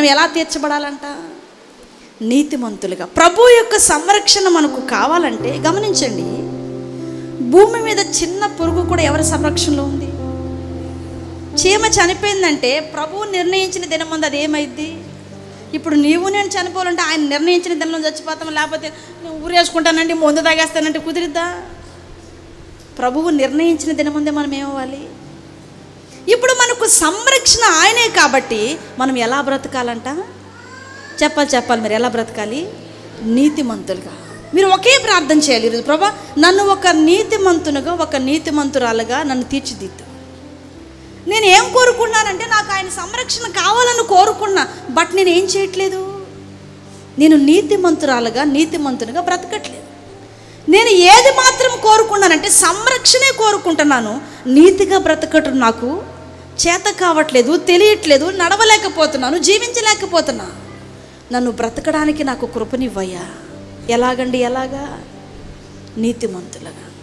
మనం ఎలా తీర్చబడాలంట? నీతిమంతులుగా. ప్రభు యొక్క సంరక్షణ మనకు కావాలంటే గమనించండి. భూమి మీద చిన్న పురుగు కూడా ఎవరి సంరక్షణలో ఉంది? చీమ చనిపోయిందంటే ప్రభువు నిర్ణయించిన దినం ముందు అది ఏమైద్ది? ఇప్పుడు నీవు నేను చనిపోవాలంటే ఆయన నిర్ణయించిన దినంలో చచ్చిపోతాం లేకపోతే నేను ఊరేసుకుంటానండి ముందు తాగేస్తానంటే కుదిరిద్దా? ప్రభువు నిర్ణయించిన దినం ముందే మనం ఏమవ్వాలి? ఇప్పుడు మనకు సంరక్షణ ఆయనే కాబట్టి మనం ఎలా బ్రతకాలంట? చెప్పాలి చెప్పాలి మీరు ఎలా బ్రతకాలి? నీతిమంతులుగా. మీరు ఒకే ప్రార్థన చేయాలి ఈరోజు. ప్రభా నన్ను ఒక నీతిమంతునుగా ఒక నీతిమంతురాలుగా నన్ను తీర్చిదిద్దు. నేను ఏం కోరుకున్నానంటే నాకు ఆయన సంరక్షణ కావాలని కోరుకున్నా బట్ నేను ఏం చేయట్లేదు? నేను నీతిమంతురాలుగా నీతిమంతునిగా బ్రతకట్లేదు. నేను ఏది మాత్రం కోరుకున్నానంటే సంరక్షణే కోరుకుంటున్నాను. నీతిగా బ్రతకటం నాకు చేత కావట్లేదు తెలియట్లేదు నడవలేకపోతున్నాను జీవించలేకపోతున్నా. నన్ను బ్రతకడానికి నాకు కృపనివ్వయ్యా. ఎలాగండి ఎలాగా? నీతిమంతులుగా.